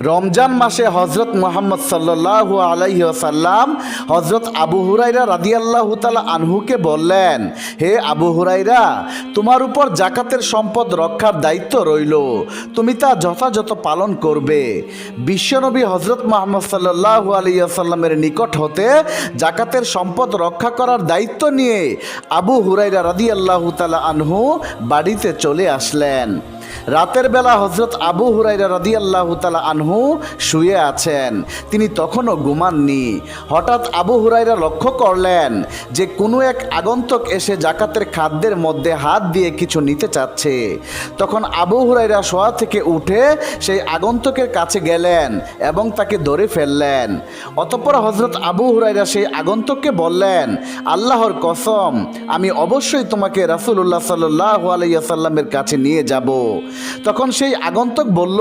রমজান মাসে হজরত মোহাম্মদ সাল্লাহু আলাইসাল্লাম হজরত আবু হুরাইরা রাদিয়াল্লাহ তালা আনহুকে বললেন, হে আবু হুরাইরা তোমার উপর জাকাতের সম্পদ রক্ষার দায়িত্ব রইল। তুমি তা যথাযথ পালন করবে। বিশ্বনবী হজরত মোহাম্মদ সাল্লাহু আলাইসাল্লামের নিকট হতে জাকাতের সম্পদ রক্ষা করার দায়িত্ব নিয়ে আবু হুরাইরা রাদিয়াল্লাহু তালা আনহু বাড়িতে চলে আসলেন। রাতের বেলা হজরত আবু হুরাইরা রাদিয়াল্লাহু তালা আনহু শুয়ে আছেন। তিনি তখনও ঘুমাননি। হঠাৎ আবু হুরাইরা লক্ষ্য করলেন যে কোনো এক আগন্তক এসে জাকাতের খাদ্যের মধ্যে হাত দিয়ে কিছু নিতে চাচ্ছে। তখন আবু হুরাইরা শোয়া থেকে উঠে সেই আগন্তকের কাছে গেলেন এবং তাকে ধরে ফেললেন। অতঃপর হজরত আবু হুরাইরা সেই আগন্তককে বললেন, আল্লাহর কসম, আমি অবশ্যই তোমাকে রাসুল্লাহ সাল্লাহ আলাইসাল্লামের কাছে নিয়ে যাব। তখন সেই আগন্তুক বলল,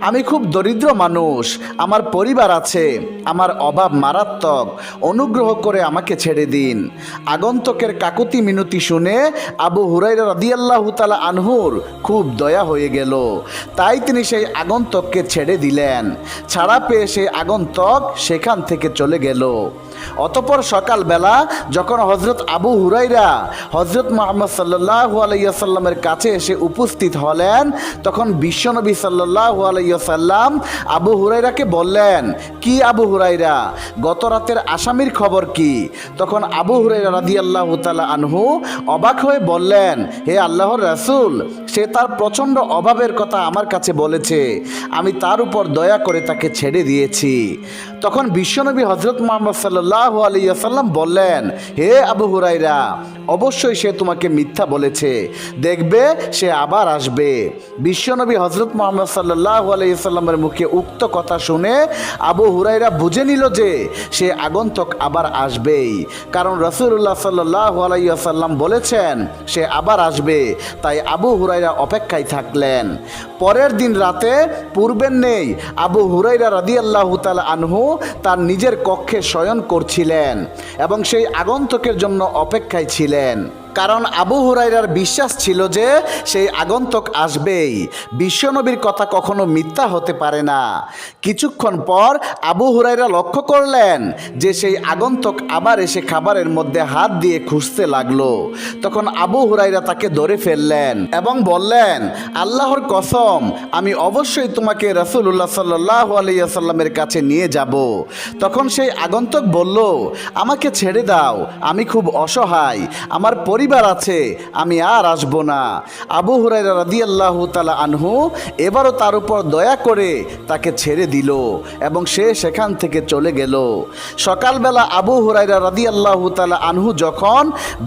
আমি খুব দরিদ্র মানুষ, আমার পরিবার আছে, আমার অভাব মারাত্মক, অনুগ্রহ করে আমাকে ছেড়ে দিন। আগন্তকের কাকুতি মিনতি শুনে আবু হুরাইরা রাদিয়াল্লাহ তালা আনহুর খুব দয়া হয়ে গেল। তাই তিনি সেই আগন্তুককে ছেড়ে দিলেন। ছাড়া পেয়ে সেই আগন্তক সেখান থেকে চলে গেল। অতপর সকালবেলা যখন হজরত আবু হুরাইরা হজরত মোহাম্মদ সাল্লাহ আলাইসাল্লামের কাছে এসে উপস্থিত হলেন তখন বিশ্বনবী সাল্লাহ আলাইসাল্লাম আবু হুরাইরাকে বললেন, কি আবু হুরাইরা গত রাতের আসামির খবর কি? তখন আবু হুরাইরা রাদি আল্লাহ তালা আনহু অবাক হয়ে বললেন, হে আল্লাহর রাসূল, সে তার প্রচণ্ড অভাবের কথা আমার কাছে বলেছে। আমি তার উপর দয়া করে তাকে ছেড়ে দিয়েছি। তখন বিশ্বনবী হজরত মোহাম্মদ সাল্লাহ আলিয়াল্লাম বললেন, হে আবু হুরাইরা অবশ্যই সে তোমাকে মিথ্যা বলেছে। দেখবে, সে আবার আসবে। বিশ্বনবী হজরত মোহাম্মদ সাল্লাহ আলাইসাল্লামের মুখে উক্ত কথা শুনে আবু হুরাইরা বুঝে নিল যে সে আগন্তুক আবার আসবেই। কারণ রসুল্লাহ সাল্লাহ আলাইসাল্লাম বলেছেন, সে আবার আসবে। তাই আবু হুরাইরা অপেক্ষায় থাকলেন। পরের দিন রাতে পূর্বের নেই আবু হুরাইরা রাদিয়াল্লাহ তাল আনহু তার নিজের কক্ষে শয়ন করছিলেন এবং সেই আগন্তুকের জন্য অপেক্ষায় ছিলেন। কারণ আবু হুরাইরার বিশ্বাস ছিল যে সেই আগন্তুক আসবেই। বিশ্বনবীর কথা কখনো মিথ্যা হতে পারে না। কিছুক্ষণ পর আবু হুরাইরা লক্ষ্য করলেন যে সেই আগন্তুক আবার এসে খাবারের মধ্যে হাত দিয়ে খুঁজতে লাগল। তখন আবু হুরাইরা তাকে ধরে ফেললেন এবং বললেন, আল্লাহর কসম, আমি অবশ্যই তোমাকে রসুল্লাহ সাল্লাহ আলাইসাল্লামের কাছে নিয়ে যাব। তখন সেই আগন্তক বলল, আমাকে ছেড়ে দাও, আমি খুব অসহায়। আমার পরিবার আছে, আমি আর আসব না। আবু হুরাইরা রাদিয়াল্লাহু তালা আনহু এবারও তার উপর দয়া করে তাকে ছেড়ে দিল এবং সে সেখান থেকে চলে গেল। সকালবেলা আবু হুরাইরা রাদিয়াল্লাহু তালা আনহু যখন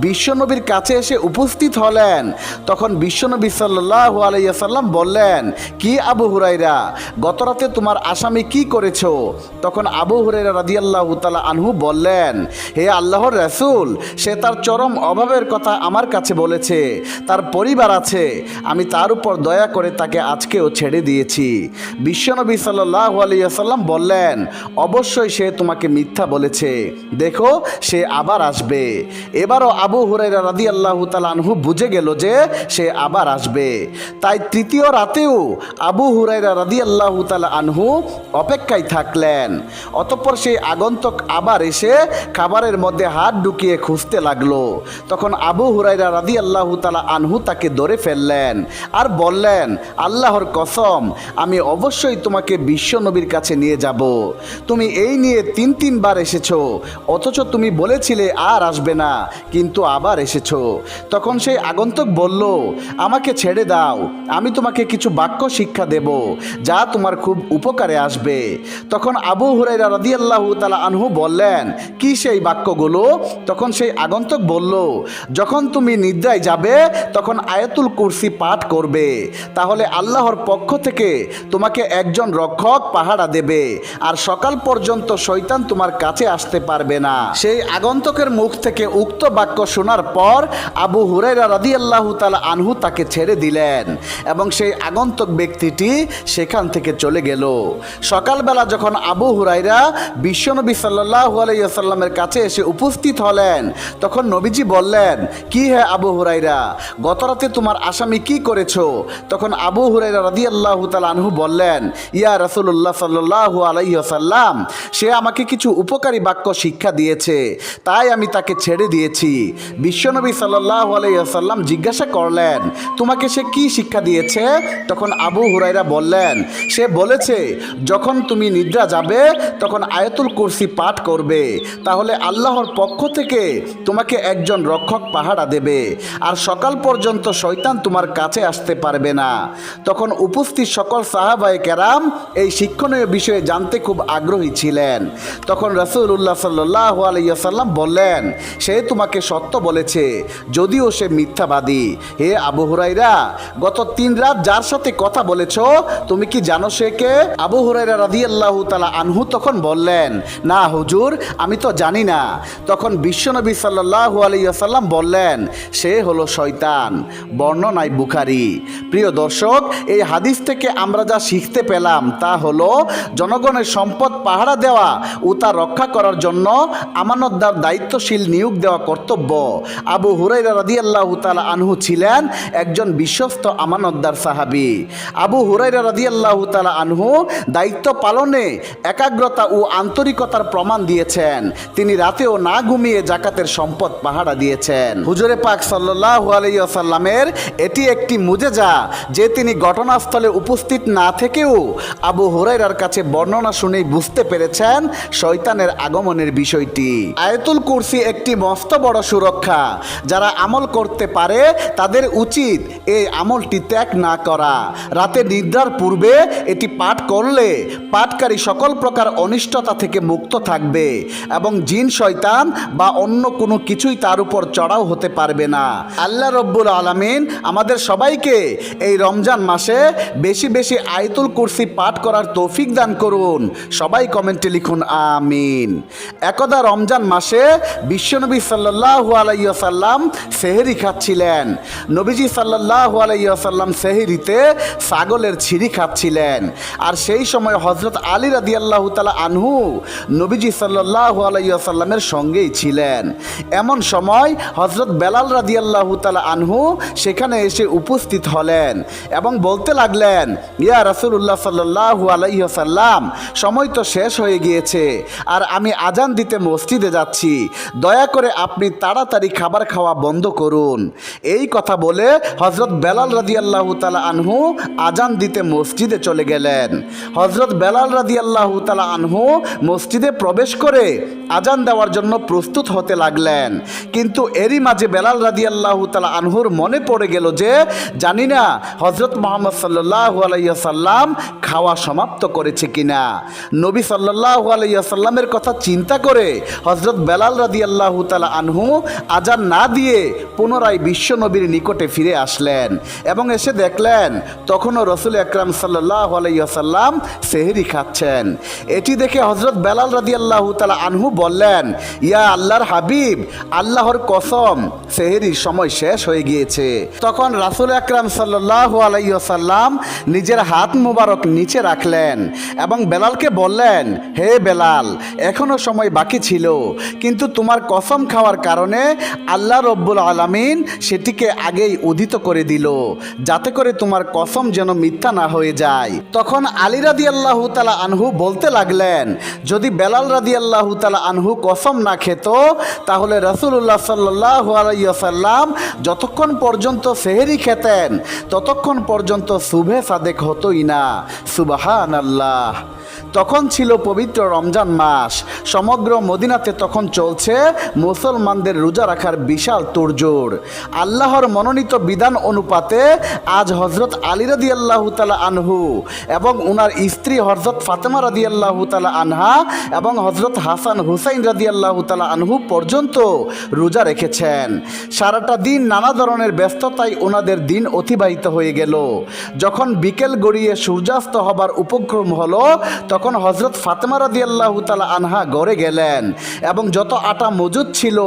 বিশ্বনবীর কাছে এসে উপস্থিত হলেন, তখন বিশ্বনবী সাল্লাহ আলাইসাল্লাম বললেন, কি আবু হুরাইরা গতরাতে তোমার আসামি কি করেছ? তখন আবু হুরাইরা আল্লাহ তালা আনহু বললেন, হে আল্লাহর রাসূল, সে তার চরম অভাবের কথা আমার কাছে বলেছে, তার পরিবার আছে, আমি তার উপর দয়া করে তাকে আজকেও ছেড়ে দিয়েছি। বিশ্বনবী সাল্লাহ আলিয়াল্লাম বললেন, অবশ্যই সে তোমাকে মিথ্যা বলেছে। দেখো, সে আবার আসবে। এবারও আবু হুরাইরা রাদি আল্লাহ আনহু বুঝে গেল যে সে আবার আসবে। তাই তৃতীয় রাতেও আবু হুরাইরা রাদি আল্লাহ আনহু অপেক্ষায় থাকলেন। অতঃপর সেই আগন্তুক আবার এসে খাবারের মধ্যে হাত ঢুকিয়ে খুঁজতে লাগল। তখন আবু হুরাইরা রাদি আল্লাহ তালা আনহু তাকে ধরে ফেললেন আর বললেন, আল্লাহর কসম, আমি অবশ্যই তোমাকে বিশ্ব নবীর কাছে নিয়ে যাব। তুমি এই নিয়ে তিন তিনবার এসেছ, অথচ তুমি বলেছিলে আর আসবে না, কিন্তু আবার এসেছ। তখন সেই আগন্তক বলল, আমাকে ছেড়ে দাও, আমি তোমাকে কিছু বাক্য শিক্ষা দেব, যা তোমার খুব উপকারে আসবে। তখন আবু হুরাইরা রাদি আল্লাহ তালা আনহু বললেন, কি সেই বাক্যগুলো? তখন সেই আগন্তক বলল, যখন তুমি নিদ্রায় যাবে, তখন আয়াতুল কুরসি পাঠ করবে। তাহলে আল্লাহর পক্ষ থেকে তোমাকে একজন রক্ষক পাহারা দেবে, আর সকাল পর্যন্ত শয়তান তোমার কাছে আসতে পারবে না। সেই আগন্তকের মুখ থেকে উক্ত বাক্য শোনার পর আবু হুরাইরা রাদি আল্লাহ তালা আনহু তাকে ছেড়ে দিলেন, এবং সেই আগন্তুক ব্যক্তিটি সেখান থেকে চলে গেল। সকালবেলা যখন আবু হুরাইরা বিশ্বনবী সাল্লাহ আলাইসাল্লামের কাছে এসে উপস্থিত হলেন, তখন নবীজি বললেন কি হে আবু হুরাইরা গতরাতে তোমার আসামি কি করেছ? তখন আবু হুরাইরা রাদি আল্লাহ আনহু বললেন, ইয়া রসুল্লাহ সাল্লাহ আলাইসাল্লাম সে আমাকে কিছু উপকারী বাক্য শিক্ষা দিয়েছে, তাই আমি তাকে ছেড়ে দিয়েছি। বিশ্বনবী সাল্লাহ আলাইসাল্লাম জিজ্ঞাসা করলেন, তোমাকে সে কি শিক্ষা দিয়েছে? তখন আবু হুরাইরা বললেন, সে বলেছে, যখন তুমি নিদ্রা যাবে, তখন আয়াতুল কুরসি পাঠ করবে, তাহলে আল্লাহর পক্ষ থেকে তোমাকে একজন রক্ষক পাহারা দেবে। আর সকাল পর্যন্ত শয়তান তোমার কাছে আসতে পারবে না। তখন উপস্থিত সকল সাহাবায়ে কেরাম এই শিক্ষণীয় বিষয়ে জানতে খুব আগ্রহী ছিলেন। তখন রসুল্লাহ সাল্লাহ আলাইসাল্লাম বললেন, সে তোমাকে সত্য বলেছে, যদিও সে মিথ্যাবাদী। হে আবু হুরাইরা গত তিন রাত যার সাথে কথা বলেছ, তুমি কি জানো সে কে? আবু হুরাইরা রাদি আল্লাহ তালা আনহু তখন বললেন, না হুজুর, আমি তো জানি না। তখন বিশ্বনবী সাল্লাহ আলাইসাল্লাম বললেন সে হলো শয়তান। বর্ণনায় বুখারি। প্রিয় দর্শক, এই হাদিস থেকে আমরা যা শিখতে পেলাম তা হলো, জনগণের সম্পদ পাহারা দেওয়া ও তা রক্ষা করার জন্য আমানতদার দায়িত্বশীল নিয়োগ দেওয়া কর্তব্য। আবু হুরাইরা রাদিয়াল্লাহু তাআলা আনহু ছিলেন একজন বিশ্বস্ত আমানতদার সাহাবি। আবু হুরাইরা রাদিয়াল্লাহু তাআলা আনহু দায়িত্ব পালনে একাগ্রতা ও আন্তরিকতার প্রমাণ দিয়েছেন। তিনি রাতেও না ঘুমিয়ে জাকাতের সম্পদ পাহারা দিয়েছেন। হুজুরে পাক সাল্লাল্লাহু আলাইহি ওয়াসাল্লামের এটি একটি মুজেজা যে তিনি ঘটনাস্থলে উপস্থিত না থেকেও আবু হুরাইরার কাছে বর্ণনা শুনেই বুঝতে পেরেছেন শয়তানের আগমনের বিষয়টি। আয়তুল কুরসি একটি মস্ত বড় সুরক্ষা। যারা আমল করতে পারে, তাদের উচিত এই আমলটি ত্যাগ না করা। রাতে নিদ্রার পূর্বে এটি পাঠ করলে পাঠকারী সকল প্রকার অনিষ্টতা থেকে মুক্ত থাকবে এবং জিন, শয়তান বা অন্য কোনো কিছুই তার উপর চড়াও হতে পারবে না। আল্লাহ রব্বুল আলমিন আমাদের সবাইকে এই রমজান মাসে বেশি বেশি আয়তুল কুরসি পাঠ করার তৌফিক দান করুন। সবাই কমেন্টে লিখুন, আমিন। একদা রমজান মাসে বিশ্বনবী সাল্লাহু আলাইসাল্লাম সেহেরি খাচ্ছিলেন। নবীজি সাল্লাহু আলাইসাল্লাম সেহেরিতে ছাগলের ছিঁড়ি খাচ্ছিলেন। আর সেই সময় হজরত আলী রাদি আল্লাহ তালা আনহু নবীজি সাল্লাহু আলাইসাল্লামের সঙ্গেই ছিলেন। এমন সময় হজরত বেলাল রাদি আল্লাহ তালা আনহু সেখানে এসে উপস্থিত হলেন এবং বলতে লাগলেন, ইয়া রাসুল্লাহ সাল্লাহু আলাইসাল্লাম সময় তো শেষ হয়ে গিয়েছে আর আমি আজান দিতে মসজিদে যাচ্ছি। দয়া করে আপনি তাড়াতাড়ি খাবার খাওয়া বন্ধ করুন। এই কথা বলে হজরত বেলাল রাদি আল্লাহ তালা আনহু আজান দিতে মসজিদে চলে গেলেন। হজরত বেলাল রাদি আল্লাহ তালা আনহু মসজিদে প্রবেশ করে আজান দেওয়ার জন্য প্রস্তুত হতে লাগলেন। কিন্তু এরই মাঝে বেলাল রাদি আল্লাহ তালা আনহুর মনে পড়ে গেল যে, জানি না হজরত মোহাম্মদ সাল্লাহ আলাইসাল্লাম খাওয়া সমাপ্ত করেছে কিনা। নবী সাল্লাহ আলাইসাল্লামের কথা চিন্তা করে হজরত বেলাল রাদি আল্লাহ তালা আনহু আজান না দিয়ে পুনরায় বিশ্ব নবীর নিকটে ফিরে আসলেন এবং এসে দেখলেন, তখনও রসুল আকরাম সাল্লাহ আলাইসাল্লাম সেহেরি খাচ্ছেন। এটি দেখে হজরত বেলাল রাদি আল্লাহ তালা আনহু বললেন, ইয়া আল্লাহর হাবিব, আল্লাহর কসম সেহেরির সময় শেষ হয়ে গিয়েছে। তখন রাসুল আকরাম সাল্লাহ আলাইসাল্লাম নিজের হাত মুবারক নিচে রাখলেন এবং বেলালকে বললেন, হে বেলাল, এখনও সময় বাকি ছিল, কিন্তু তোমার কসম খাওয়ার কারণে আল্লাহ রব্বুল আলামিন সেটিকে আগেই উদিত করে দিল, যাতে করে তোমার কসম যেন মিথ্যা না হয়ে যায়। তখন আলী রাদি আল্লাহ তালা আনহু বলতে লাগলেন, যদি বেলাল রাদি আল্লাহ তালা আনহু কসম না খেত, তাহলে রসুল্লাহ সাল্লাহ আলাইসাল্লাম যতক্ষণ পর্যন্ত সেহেরি খেতেন, ততক্ষণ পর্যন্ত শুভে সাদেক হতোই না। সুবাহান আল্লাহ তখন ছিল পবিত্র রমজান মাস। সমগ্র মদিনাতে তখন চলছে মুসলমানদের রোজা রাখার বিশাল তোড়জোড়। আল্লাহর মনোনীত বিধান অনুপাতে আজ হজরত আলী রাদি আল্লাহ তালা আনহু এবং ওনার স্ত্রী হজরত ফাতেমা রাদি আল্লাহ তালা আনহা এবং হজরত হাসান হুসাইন রাদি আল্লাহ তালা আনহু পর্যন্ত রোজা রেখেছেন। সারাটা দিন নানা ধরনের ব্যস্ততায় ওনাদের দিন অতিবাহিত হয়ে গেল। যখন বিকেল গড়িয়ে সূর্যাস্ত হবার উপক্রম হলো, তখন হজরত ফাতেমা রাদি তালা আনহা গড়ে গেলেন এবং যত আটা মজুদ ছিল,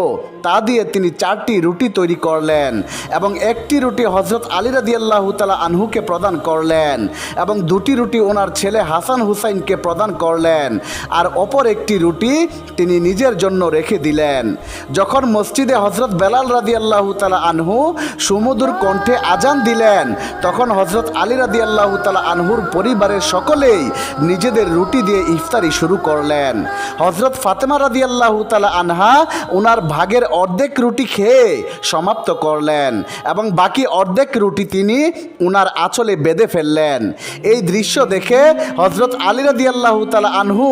তা দিয়ে তিনি চারটি রুটি তৈরি করলেন এবং একটি রুটি হজরত আলী রাদি তালা আনহুকে প্রদান করলেন এবং দুটি রুটি ওনার ছেলে হাসান হুসাইনকে প্রদান করলেন আর অপর একটি রুটি তিনি নিজের জন্য রেখে দিলেন। যখন মসজিদে হজরত বেলাল রাদি আল্লাহ তালা আনহু সুমধুর কণ্ঠে আজান দিলেন। তখন হজরত আলী রাদি আল্লাহ তালা আনহুর পরিবারের সকলেই নিজেদের রুটি দিয়ে ইফতারি শুরু করলেন। হজরত ফাতেমা রাদি আল্লাহ তালা আনহা ওনার ভাগের অর্ধেক রুটি খেয়ে সমাপ্ত করলেন এবং বাকি অর্ধেক রুটি তিনি উনার আঁচলে বেঁধে ফেললেন। এই দৃশ্য দেখে হজরত আলী রাদি আল্লাহ তালা আনহু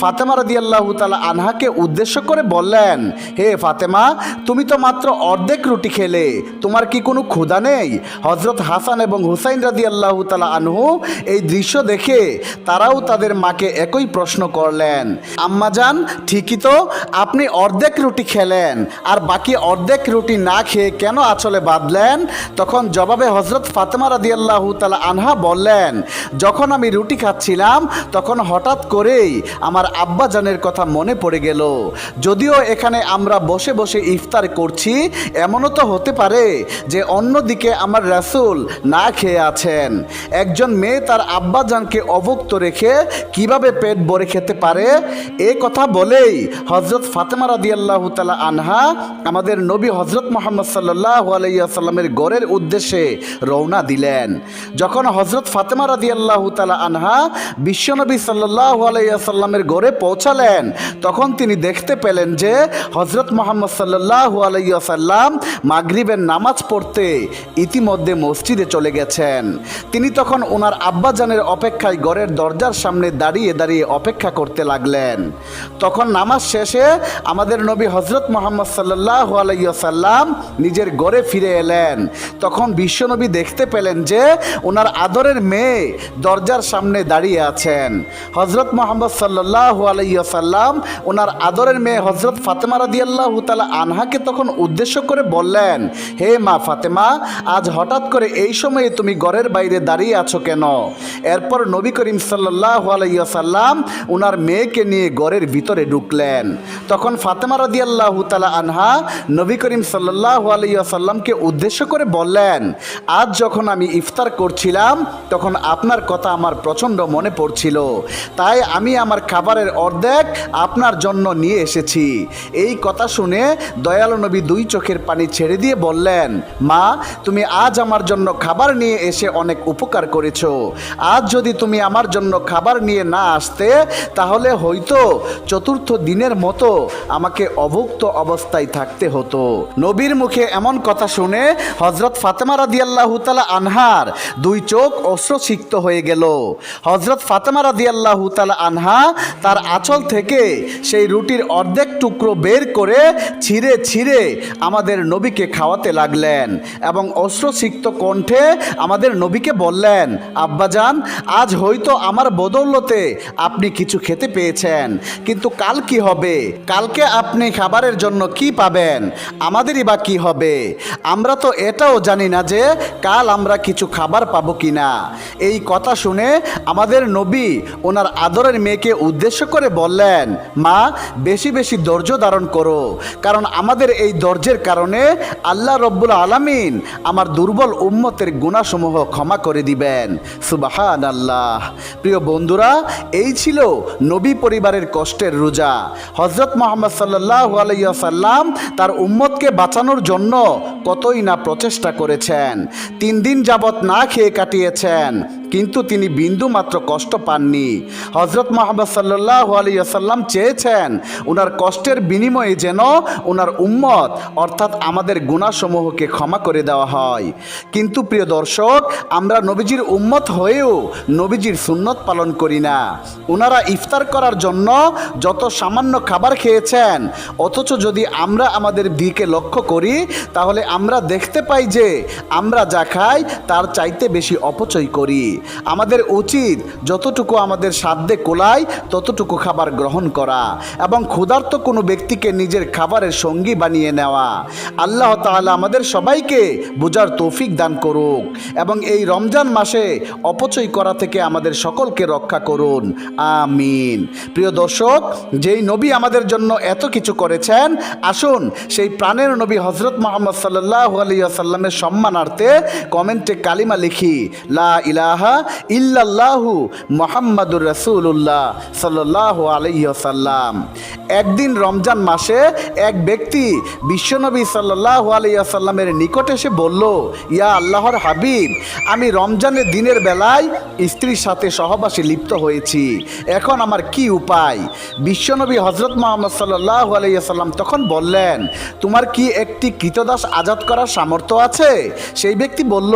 ফাতেমা রাদি আল্লাহ তালা আনহাকে উদ্দেশ্য করে বললেন, হে ফাতেমা, তুমি তো মাত্র অর্ধেক রুটি খেলে। তোমার কি কোনো ক্ষুধা নেই? হজরত হাসান এবং হুসাইন রাদি আল্লাহ তালা আনহু এই দৃশ্য দেখে তারাও তাদের মাকে একই প্রশ্ন করলেন আম্মাজান ঠিকই তো, আপনি অর্ধেক রুটি খেলেন, আর বাকি অর্ধেক রুটি না খেয়ে কেন আঁচলে বাঁধলেন? তখন জবাবে হজরত ফাতেমা রাদি আল্লাহ তালা আনহা বললেন, যখন আমি রুটি খাচ্ছিলাম, তখন হঠাৎ করেই আমার আব্বাজানের কথা মনে পড়ে গেল। যদিও এখানে আমরা বসে বসে ইফতার করছি এমনও তো হতে পারে যে অন্যদিকে আমার রাসূল না খেয়ে আছেন। একজন মেয়ে তার আব্বাজানকে অভুক্ত রেখে কীভাবে পেট ভরে খেতে পারে? এ কথা বলেই হজরত ফাতেমা রাদি আল্লাহ তালা আনহা আমাদের নবী হজরত মোহাম্মদ সাল্লাহ আলাইসাল্লামের গড়ের উদ্দেশ্যে রওনা দিলেন। যখন হজরত ফাতেমা আল্লাহ তালা আনহা বিশ্বনবী সাল্লাহ আলাইসাল্লামের গড়ে পৌঁছালেন, তখন তিনি দেখতে পেলেন যে হজরত মোহাম্মদ সাল্লাহ আলাইসাল্লাম মাগরিবের নামাজ পড়তে ইতিমধ্যে মসজিদে চলে গেছেন। তিনি তখন ওনার আব্বাজানের অপেক্ষায় গড়ের দরজার সামনে দাঁড়িয়ে দাঁড়িয়ে অপেক্ষা করতে লাগলেন। তখন নামাজ শেষে আমাদের নবী হজরত মোহাম্মদ সাল্লাহ আলাইসাল্লাম নিজের গড়ে ফিরে এলেন। তখন বিশ্বনবী দেখতে পেলেন যে ওনার আদরের মেয়ে দরজার সামনে দাঁড়িয়ে আছেন। হজরত মোহাম্মদ সাল্লাহ আলাইসাল্লাম ওনার আদরের মেয়ে হজরত ফাতেমা রাদিয়াল্লাহ তালা আনহাকে তখন উদ্দেশ্য করে বললেন, হে মা ফাতেমা, আজ হঠাৎ করে এই সময়ে তুমি ঘরের বাইরে দাঁড়িয়ে আছো কেন? এরপর নবী করিম সাল্লাহ আলাইসাল্লাম ওনার মেয়েকে নিয়ে ঘরের ভিতরে ঢুকলেন। তখন ফাতেমা রাদিয়াল্লাহ তালা আনহা নবী করিম সাল্লাহ আলাইসাল্লামকে উদ্দেশ্য করে বললেন, আজ যখন আমি ইফতার করছিলাম, তখন আপনার কথা আমার প্রচণ্ড মনে পড়ছিল। তাই আমি আমার খাবারের অর্ধেক আপনার জন্য নিয়ে এসেছি। এই কথা শুনে দয়ালু নবী দুই চোখের পানি ছেড়ে দিয়ে বললেন, মা, তুমি আজ আমার জন্য খাবার নিয়ে এসে অনেক উপকার করেছ। আজ যদি তুমি আমার জন্য খাবার নিয়ে না আসতে, তাহলে হয়তো চতুর্থ দিনের মতো আমাকে অভুক্ত অবস্থায় থাকতে হতো। নবীর মুখে এমন কথা শুনে হজরত ফাতেমা রাদিয়াল্লাহু তালা আনহার দুই চোখ অশ্রসিক্ত হয়ে গেল। হজরত ফাতেমা রাদিয়াল্লাহু তালা আনহা তার আঁচল থেকে সেই রুটির অর্ধেক টুকরো বের করে ছিঁড়ে ছিঁড়ে আমাদের নবীকে খাওয়াতে লাগলেন এবং অশ্রসিক্ত কণ্ঠে আমাদের নবীকে বললেন আব্বাজান আজ হয়তো আমার বদৌলতে আপনি কিছু খেতে পেয়েছেন, কিন্তু কাল কি হবে? কালকে আপনি খাবারের জন্য কি পাবেন? আমাদেরই বা কি হবে? আমরা তো এটাও জানি না যে কাল আমরা কিছু খাবার পাবো কি না এই কথা শুনে আমাদের নবী ওনার আদরের মেয়েকে উদ্দেশ্য করে বললেন, মা, বেশি বেশি ধৈর্য ধারণ করো, কারণ আমাদের এই ধৈর্যের কারণে আল্লাহ রব্বুল আলামিন আমার দুর্বল উম্মতের গুণাসমূহ ক্ষমা করে দিবেন। সুবাহান আল্লাহ প্রিয় বন্ধুরা, এই ছিল নবী পরিবারের কষ্টের রোজা। হজরত মোহাম্মদ সাল্লাহ আলাইসাল্লাম তার উম্মতকে বাঁচানোর জন্য কতই না প্রচেষ্টা করেছেন। তিন দিন যাবৎ না খেয়ে কাটিয়েছেন। কিন্তু তিনি বিন্দু মাত্র কষ্ট পাননি। হজরত মোহাম্মদ সাল্লাহ আলিয়াল্লাম চেয়েছেন ওনার কষ্টের বিনিময়ে যেন ওনার উম্মত, অর্থাৎ আমাদের গুণাসমূহকে ক্ষমা করে দেওয়া হয়। কিন্তু প্রিয় দর্শক, আমরা নবীজির উম্মত হয়েও নবীজির সুন্নত পালন করি না। ওনারা ইফতার করার জন্য যত সামান্য খাবার খেয়েছেন, অথচ যদি আমরা আমাদের দিকে লক্ষ্য করি, তাহলে আমরা দেখতে পাই যে আমরা যা খাই, তার চাইতে বেশি অপচয় করি। আমাদের উচিত যতটুকু আমাদের সাধ্যে কোলায়, ততটুকু খাবার গ্রহণ করা এবং ক্ষুধার্ত কোনো ব্যক্তিকে নিজের খাবারের সঙ্গী বানিয়ে নেওয়া। আল্লাহ তাআলা আমাদের সবাইকে বোঝার তৌফিক দান করুক এবং এই রমজান মাসে অপচয় করা থেকে আমাদের সকলকে রক্ষা করুন। আমিন। প্রিয় দর্শক, যেই নবী আমাদের জন্য এত কিছু করেছেন, আসুন সেই প্রাণের নবী হজরত মোহাম্মদ সাল্লাহ আলিয়াসাল্লামের সম্মানার্থে কমেন্টে কালিমা লিখি, লা ইলাহা ইল্লাল্লাহু মোহাম্মদুর রসুল্লাহ সাল্লাহ আলাইসাল্লাম একদিন রমজান মাসে এক ব্যক্তি বিশ্বনবী সাল্লাহ আলাইসাল্লামের নিকট এসে বলল, ইয়া আল্লাহর হাবিব, আমি রমজানের দিনের বেলায় স্ত্রীর সাথে সহবাসে লিপ্ত হয়েছি। এখন আমার কি উপায়? বিশ্বনবী হজরত মোহাম্মদ সাল্লাহ আলাইসাল্লাম তখন বললেন, তোমার কি একটি কৃতদাস আজাদ করার সামর্থ্য আছে? সেই ব্যক্তি বলল,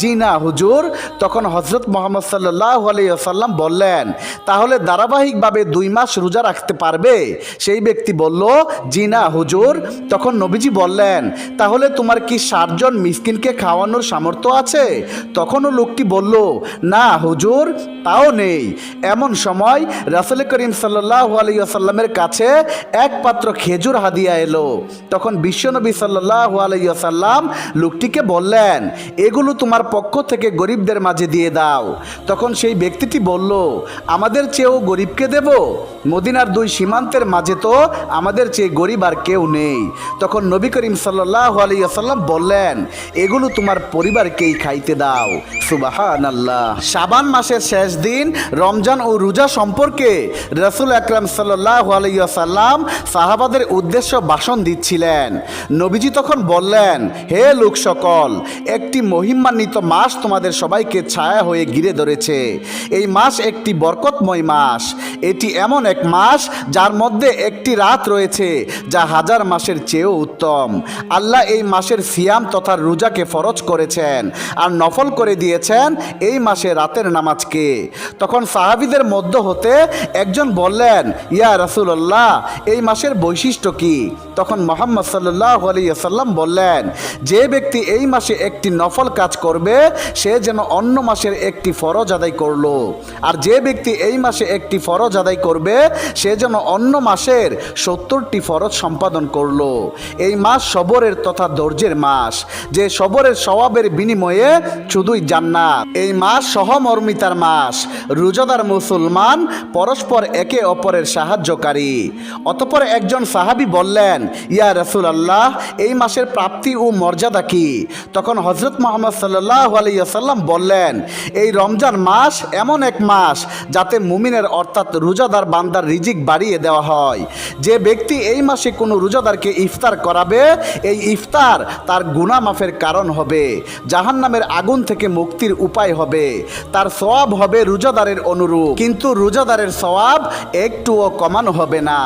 জি না হুজুর। তখন হজরত মোহাম্মদ সাল্লাহ আলাইসাল্লাম বললেন, তাহলে ধারাবাহিকভাবে দুই মাস রোজা রাখতে পারবে? সেই ব্যক্তি বলল, জি না, হুজুর। তখন নবীজি বললেন, তাহলে তোমার কি ষাটজন মিসকিনকে খাওয়ানোর সামর্থ্য আছে? তখনও লোকটি বলল, না, হুজুর, তাও নেই। এমন সময় রাসুল করিম সাল্লাহ আলাইসাল্লামের কাছে এক পাত্র খেজুর হাদিয়া এলো। তখন বিশ্বনবী সাল্লাহ আলাইসাল্লাম লোকটিকে বললেন, এগুলো তোমার পক্ষ থেকে গরিবদের মাঝে দিয়ে দাও। তখন সেই ব্যক্তিটি বলল, আমাদের চেয়েও গরিবকে দেব? মদিনার দুই সীমান্তের মাঝে তো আমাদের চেয়ে গরিব আর কেউ নেই। তখন নবী করিম সাল্লাহ আলাইসাল্লাম বললেন, এগুলো তোমার পরিবারকেই খাইতে দাও। সুবাহান আল্লাহ শাবান মাসের শেষ দিন, রমজান ও রোজা সম্পর্কে রসুল আকরাম সাল্লাহ আলাইসাল্লাম সাহাবাদের উদ্দেশ্য ভাষণ দিচ্ছিলেন। নবীজি তখন বললেন, হে লোক সকল একটি মহিমান্বিত মাস তোমাদের সবাইকে ছায়া হয়ে ঘিরে ধরেছে। এই মাস একটি বরকতময় মাস। এটি এমন এক মাস যার মধ্যে একটি রাত রয়েছে, যা হাজার মাসের চেয়েও উত্তম। আল্লাহ এই মাসের সিয়াম তথা রোজাকে ফরজ করেছেন আর নফল করে দিয়েছেন এই মাসে রাতের নামাজকে। তখন সাহাবিদের মধ্য হতে একজন বললেন, ইয়া রাসুল্লাহ এই মাসের বৈশিষ্ট্য কি? তখন মোহাম্মদ সাল্লাহ আলিয়াল্লাম বললেন, যে ব্যক্তি এই মাসে একটি নফল কাজ করবে, সে যেন অন্য মাসের একটি ফরজ আদায় করল। আর যে ব্যক্তি এই মাসে একটি ফরজ আদায় করবে, সে যেন অন্য মাসের সত্তরটি ফরজ সম্পাদন করল। এই মাস সবরের তথা ধৈর্যের মাস। যে সবরের স্বভাবের বিনিময়ে শুধুই জান্নাত। এই মাস সহমর্মিতার মাস। রোজাদার মুসলমান পরস্পর একে অপরের সাহায্যকারী। অতপর একজন সাহাবি বললেন, ইয়া রসুল আল্লাহ এই মাসের প্রাপ্তি ও মর্যাদা কি? তখন হজরত মোহাম্মদ সাল্লাহ আলাইসাল্লাম বললেন এই রমজান মাস এমন এক মাস যাতে মুমিনের অর্থাৎ রোজাদার বান্দার রিজিক বাড়িয়ে দেওয়া হয়। যে ব্যক্তি এই মাসে কোনো রোজাদারকে ইফতার করাবে, এই ইফতার তার গুনাহ মাফের কারণ হবে জাহান নামের আগুন থেকে মুক্তির উপায় হবে, তার সওয়াব হবে রোজাদারের অনুরূপ। কিন্তু রোজাদারের সওয়াব একটুও কমানো হবে না।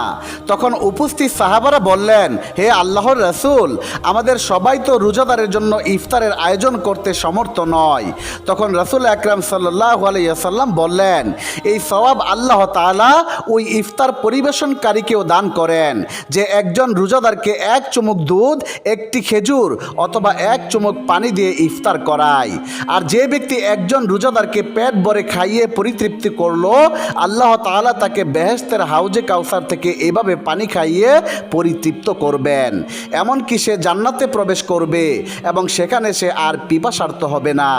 তখন উপস্থিত সাহাবারা বললেন, হে আল্লাহর রসুল, আমাদের সবাই তো রোজাদারের জন্য ইফতারের আয়োজন করতে সমর্থ নয়। তখন রসুল আকরাম সাল্লাহ আলাইসাল্লাম বললেন, এই সওয়াব আল্লাহ তাআলা ওই ইফতার পরিবেশনকারীকেও দান করেন, যে একজন রোজাদারকে এক চুমুক দুধ, একটি খেজুর অথবা এক চুমুক পানি দিয়ে ইফতার করায়। আর যে ব্যক্তি একজন রোজাদারকে পেট ভরে খাইয়ে পরিতৃপ্তি করল, আল্লাহ তাআলা তাকে বেহেস্তের হাউজে কাউসার থেকে এভাবে পানি খাইয়ে পরিতৃপ্ত করবেন। এমনকি সে জান্নাতে প্রবেশ করবে এবং সেখানে সে আর পিপাসার্থ হবে না।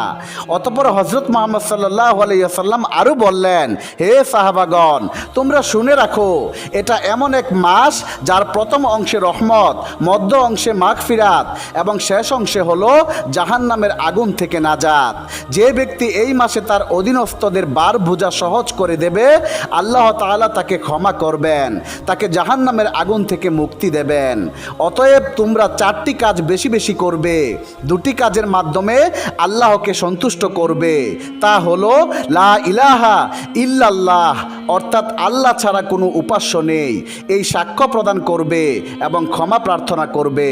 অতপর হজরত মোহাম্মদ সাল্লাহ আলাইসাল্লাম আরও বললেন, হে সাহাবাগণ, তোমরা শুনে রাখো, এটা এমন এক মাস যার প্রথম অংশে রহমত, মধ্য অংশে মাগফিরাত এবং শেষ অংশে হলো জাহান নামের আগুন থেকে নাজাত। যে ব্যক্তি এই মাসে তার অধীনস্থদের বার বোঝা সহজ করে দেবে, আল্লাহ তাআলা তাকে ক্ষমা করবেন, তাকে জাহান নামের আগুন থেকে মুক্তি দেবেন। অতএব তোমরা চারটি কাজ বেশি বেশি করবে, দুটি কাজের মাধ্যমে আল্লাহকে সন্তুষ্ট করবে। তা হলো লা ইলাহা ইল্লাল্লাহ, অর্থাৎ আল্লাহ ছাড়া কোনো উপাস্য নেই। এই সাক্ষ্য প্রদান করবে এবং ক্ষমা প্রার্থনা করবে।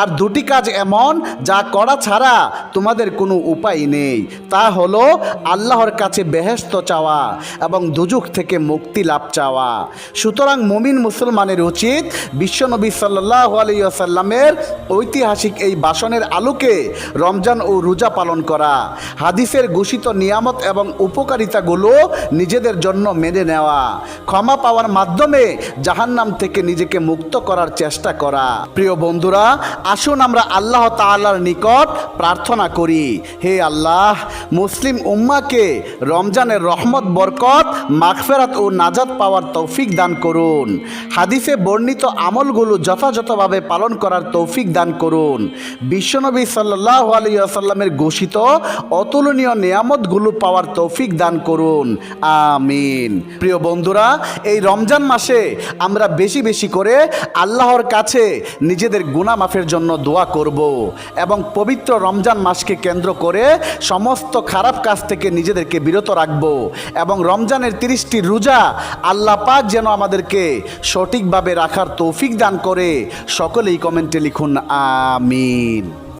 আর দুটি কাজ এমন, যা করা ছাড়া তোমাদের কোনো উপায় নেই। তা হলো আল্লাহর কাছে বেহেস্ত চাওয়া এবং দুজুক থেকে মুক্তি লাভ চাওয়া। সুতরাং মুমিন মুসলমানের উচিত বিশ্বনবী সাল্লাহ আলাইসাল্লামের ঐতিহাসিক এই বাসনের আলোকে রমজান ও রোজা পালন করা। হাদিসের ঘোষিত নিয়ামত এবং উপকারিতাগুলো নিজেদের জন্য মেনে নেওয়া। ক্ষমা পাওয়ার মাধ্যমে জাহান্নাম থেকে নিজেকে মুক্ত করার চেষ্টা করা। প্রিয় বন্ধুরা, আসুন আমরা আল্লাহ তাআলার নিকট প্রার্থনা করি, হে আল্লাহ, মুসলিম উম্মাকে রমজানের রহমত, বরকত, মাগফেরাত ও নাজাত পাওয়ার তৌফিক দান করুন। হাদিসে বর্ণিত আমলগুলো যথাযথভাবে পালন করার তৌফিক দান করুন। বিশ্বনবী সাল্লাহ আলিয়াসাল্লামের ঘোষিত অতুলনীয় নিয়ামতগুলো পাওয়ার তৌফিক দান করুন। আমিন। প্রিয় বন্ধুরা, এই রমজান মাসে আমরা বেশি বেশি করে আল্লাহর কাছে নিজেদের গুনাহ মাফের জন্য দোয়া করব এবং পবিত্র রমজান মাসকে কেন্দ্র করে সমস্ত খারাপ কাজ থেকে নিজেদেরকে বিরত রাখব এবং রমজানের তিরিশটি রোজা আল্লাহ পাক যেন আমাদেরকে সঠিকভাবে রাখার তৌফিক দান করে সকলেই কমেন্টে লিখুন, আমিন।